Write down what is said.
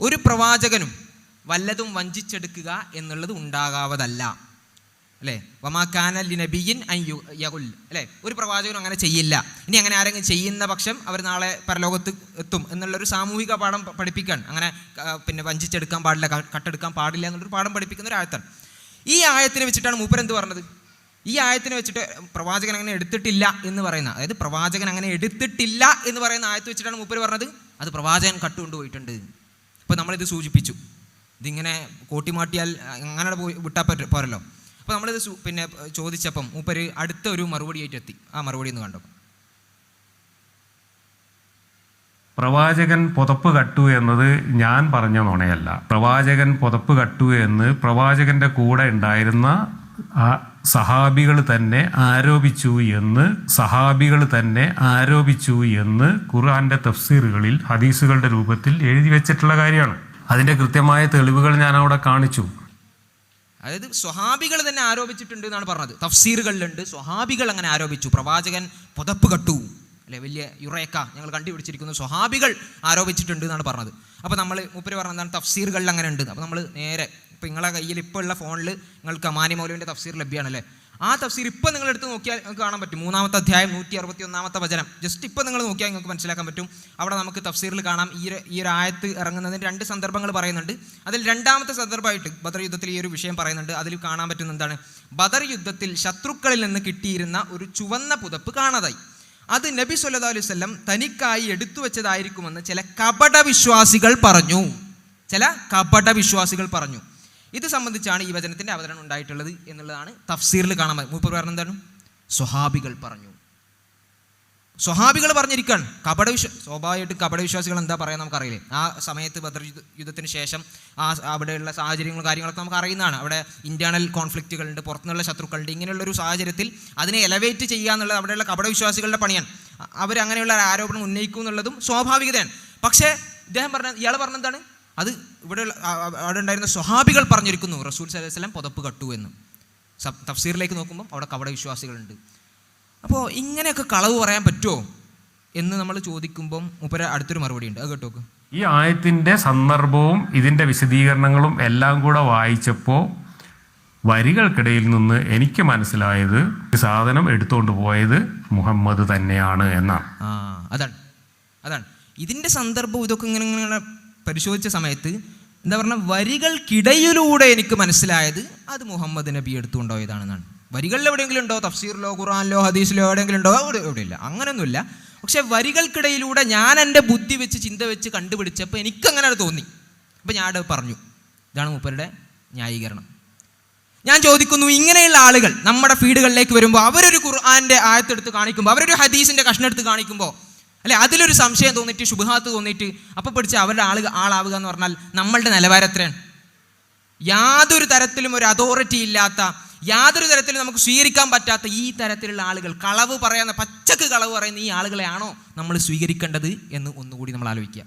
ഒരു പ്രവാചകനും വല്ലതും വഞ്ചിച്ചെടുക്കുക എന്നുള്ളത് ഉണ്ടാകാവതല്ല. അല്ലേ? വമാക്കാനല്ലി നബിയിൻ യകുൽ. അല്ലേ? ഒരു പ്രവാചകനും അങ്ങനെ ചെയ്യില്ല. ഇനി അങ്ങനെ ആരെങ്കിലും ചെയ്യുന്ന പക്ഷം അവർ നാളെ പരലോകത്ത് എത്തും എന്നുള്ളൊരു സാമൂഹിക പാഠം പഠിപ്പിക്കാൻ. അങ്ങനെ പിന്നെ വഞ്ചിച്ചെടുക്കാൻ പാടില്ല കട്ടെടുക്കാൻ പാടില്ല എന്നുള്ളൊരു പാഠം പഠിപ്പിക്കുന്ന ഒരു ആയത്താണ് ഈ ആയത്തിനെ വെച്ചിട്ടാണ് മൂപ്പർ എന്ത് പറഞ്ഞത്? ഈ ആയത്തിനെ വെച്ചിട്ട് പ്രവാചകൻ അങ്ങനെ എടുത്തിട്ടില്ല എന്ന് പറയുന്ന അതായത് പ്രവാചകൻ അങ്ങനെ എടുത്തിട്ടില്ല എന്ന് പറയുന്ന ആയത്ത് വെച്ചിട്ടാണ് മൂപ്പർ പറഞ്ഞത്? അത് പ്രവാചകൻ കട്ടുകൊണ്ടുപോയിട്ടുണ്ട്. അപ്പോൾ നമ്മളിത് സൂചിപ്പിച്ചു. ഇതിങ്ങനെ കോട്ടിമാട്ടിയാൽ അങ്ങനെ പോയി വിട്ടാൽ പറ്റ പോരല്ലോ. അപ്പോൾ നമ്മളിത് പിന്നെ ചോദിച്ചപ്പം മൂപ്പര് അടുത്ത ഒരു മറുപടി ആയിട്ട് എത്തി. ആ മറുപടി ഒന്ന് കണ്ടോ? പ്രവാചകൻ പുതപ്പ് കട്ടു എന്നത് ഞാൻ പറഞ്ഞ നുണയല്ല. പ്രവാചകൻ പുതപ്പ് കട്ടു എന്ന് പ്രവാചകന്റെ കൂടെ ഉണ്ടായിരുന്ന സഹാബികൾ തന്നെ ആരോപിച്ചു എന്ന് സഹാബികൾ തന്നെ ആരോപിച്ചു എന്ന് ഖുർആന്റെ തഫ്സീറുകളിൽ ഹദീസുകളുടെ രൂപത്തിൽ എഴുതി വെച്ചിട്ടുള്ള കാര്യമാണ്. അതിന്റെ കൃത്യമായ തെളിവുകൾ ഞാൻ അവിടെ കാണിച്ചു. അതായത് സ്വഹാബികൾ തന്നെ ആരോപിച്ചിട്ടുണ്ട് എന്നാണ് പറഞ്ഞത്. തഫ്സീറുകളിലുണ്ട്. സ്വഹാബികൾ അങ്ങനെ ആരോപിച്ചു. പ്രവാചകൻ പുതപ്പ് കട്ടു. അല്ലെ വലിയ യുറേക്ക ഞങ്ങൾ കണ്ടുപിടിച്ചിരിക്കുന്നു. സ്വഹാബികൾ ആരോപിച്ചിട്ടുണ്ട് എന്നാണ് പറഞ്ഞത്. അപ്പോൾ നമ്മൾ മുപ്പര് പറഞ്ഞ എന്താണ്? തഫ്സീറുകളിൽ അങ്ങനെ ഉണ്ട്. അപ്പോൾ നമ്മൾ നേരെ ഇപ്പോൾ നിങ്ങളെ കയ്യിൽ ഇപ്പോൾ ഉള്ള ഫോണിൽ നിങ്ങൾക്ക് അമാനി മൗലുവിന്റെ തഫ്സീർ ലഭ്യമാണല്ലേ ആ തഫ്സീർ ഇപ്പോൾ നിങ്ങൾ എടുത്ത് നോക്കിയാൽ നിങ്ങൾക്ക് കാണാൻ പറ്റും. മൂന്നാമത്തെ അധ്യായം നൂറ്റി അറുപത്തി ഒന്നാമത്തെ വചനം. ജസ്റ്റ് ഇപ്പോൾ നിങ്ങൾ നോക്കിയാൽ നിങ്ങൾക്ക് മനസ്സിലാക്കാൻ പറ്റും. അവിടെ നമുക്ക് തഫ്സീറിൽ കാണാം. ഈ ഈ ഒരു ആയത്ത് ഇറങ്ങുന്നതിന് രണ്ട് സന്ദർഭങ്ങൾ പറയുന്നുണ്ട്. അതിൽ രണ്ടാമത്തെ സന്ദർഭമായിട്ട് ബദർ യുദ്ധത്തിൽ ഈ ഒരു വിഷയം പറയുന്നുണ്ട്. അതിൽ കാണാൻ പറ്റുന്ന എന്താണ്? ബദർ യുദ്ധത്തിൽ ശത്രുക്കളിൽ നിന്ന് കിട്ടിയിരുന്ന ഒരു ചുവന്ന പുതപ്പ് കാണാതായി. അത് നബി അലൈഹി വസല്ലം തനിക്കായി എടുത്തു വെച്ചതായിരിക്കുമെന്ന് ചില കപട വിശ്വാസികൾ പറഞ്ഞു. ചില കപട വിശ്വാസികൾ പറഞ്ഞു. ഇത് സംബന്ധിച്ചാണ് ഈ വചനത്തിന്റെ അവതരണം ഉണ്ടായിട്ടുള്ളത് എന്നുള്ളതാണ് തഫ്സീറിൽ കാണാൻ മൂപ്പർ പറഞ്ഞ എന്താണ്? സ്വഹാബികൾ പറഞ്ഞു. സ്വഹാബികൾ പറഞ്ഞിരിക്കുകയാണ് കപട വിശ്വ സ്വാഭാവികമായിട്ടും കപട വിശ്വാസികൾ എന്താ പറയാൻ നമുക്കറിയില്ലേ? ആ സമയത്ത് ബദർ യുദ്ധത്തിന് ശേഷം ആ അവിടെയുള്ള സാഹചര്യങ്ങളും കാര്യങ്ങളൊക്കെ നമുക്ക് അറിയുന്നതാണ്. അവിടെ ഇന്റേണൽ കോൺഫ്ലിക്റ്റുകളുണ്ട് പുറത്തുനിന്നുള്ള ശത്രുക്കളുണ്ട് ഇങ്ങനെയുള്ളൊരു സാഹചര്യത്തിൽ അതിനെ എലവേറ്റ് ചെയ്യുക എന്നുള്ളത് അവിടെയുള്ള കപട വിശ്വാസികളുടെ പണിയാണ്. അവരങ്ങനെയുള്ള ആരോപണം ഉന്നയിക്കും എന്നുള്ളതും സ്വാഭാവികതയാണ്. പക്ഷേ ഇദ്ദേഹം പറഞ്ഞ ഇയാൾ പറഞ്ഞെന്താണ്? അത് ഇവിടെ അവിടെ ഉണ്ടായിരുന്ന സ്വഹാബികൾ പറഞ്ഞിരിക്കുന്നു റസൂൽ അലൈഹി വസല്ലം പുതപ്പ് കട്ടു എന്ന്. തഫ്സീറിലേക്ക് നോക്കുമ്പോൾ അവിടെ കവട വിശ്വാസികളുണ്ട്. അപ്പോൾ ഇങ്ങനെയൊക്കെ കളവ് പറയാൻ പറ്റുമോ എന്ന് നമ്മൾ ചോദിക്കുമ്പം മുപ്പര അടുത്തൊരു മറുപടി ഉണ്ട്. അത് കേട്ടോക്ക് ഈ ആയത്തിന്റെ സന്ദർഭവും ഇതിന്റെ വിശദീകരണങ്ങളും എല്ലാം കൂടെ വായിച്ചപ്പോൾ വരികൾക്കിടയിൽ നിന്ന് എനിക്ക് മനസ്സിലായത് സാധനം എടുത്തുകൊണ്ട് പോയത് മുഹമ്മദ് തന്നെയാണ് എന്നാണ്. ആ അതാണ്. അതാണ്. ഇതിന്റെ സന്ദർഭം ഇതൊക്കെ ഇങ്ങനെ ഇങ്ങനെ പരിശോധിച്ച സമയത്ത് എന്താ പറഞ്ഞാൽ വരികൾക്കിടയിലൂടെ എനിക്ക് മനസ്സിലായത് അത് മുഹമ്മദ് നബി എടുത്തുകൊണ്ടോയതാണെന്നാണ് വരികളിൽ എവിടെയെങ്കിലും ഉണ്ടോ? തഫ്സീറിലോ ഖുറാനിലോ ഹദീസിലോ എവിടെയെങ്കിലും ഉണ്ടോ? അവിടെ എവിടെയില്ല. അങ്ങനെയൊന്നുമില്ല പക്ഷെ വരികൾക്കിടയിലൂടെ ഞാൻ എന്റെ ബുദ്ധി വെച്ച് ചിന്ത വെച്ച് കണ്ടുപിടിച്ചപ്പോൾ എനിക്കങ്ങനെ തോന്നി. അപ്പോൾ ഞാൻ അവിടെ പറഞ്ഞു ഇതാണ് മൂപ്പരുടെ ന്യായീകരണം. ഞാൻ ചോദിക്കുന്നു ഇങ്ങനെയുള്ള ആളുകൾ നമ്മുടെ ഫീഡുകളിലേക്ക് വരുമ്പോൾ അവരൊരു ഖുർആാന്റെ ആയത്തെടുത്ത് കാണിക്കുമ്പോൾ അവരൊരു ഹദീസിന്റെ കഷ്ണെടുത്ത് കാണിക്കുമ്പോൾ അല്ലെ? അതിലൊരു സംശയം തോന്നിയിട്ട് ശുഭഹാത്ത് തോന്നിയിട്ട് അപ്പം പഠിച്ച് അവരുടെ ആൾ ആളാവുക എന്ന് പറഞ്ഞാൽ നമ്മളുടെ നിലവാരത്തിലാണ് യാതൊരു തരത്തിലും ഒരു അതോറിറ്റി ഇല്ലാത്ത യാതൊരു തരത്തിലും നമുക്ക് സ്വീകരിക്കാൻ പറ്റാത്ത ഈ തരത്തിലുള്ള ആളുകൾ. കളവ് പറയുന്ന പച്ചക്ക് കളവ് പറയുന്ന ഈ ആളുകളെയാണോ നമ്മൾ സ്വീകരിക്കേണ്ടത് എന്ന് ഒന്നുകൂടി നമ്മൾ ആലോചിക്കുക.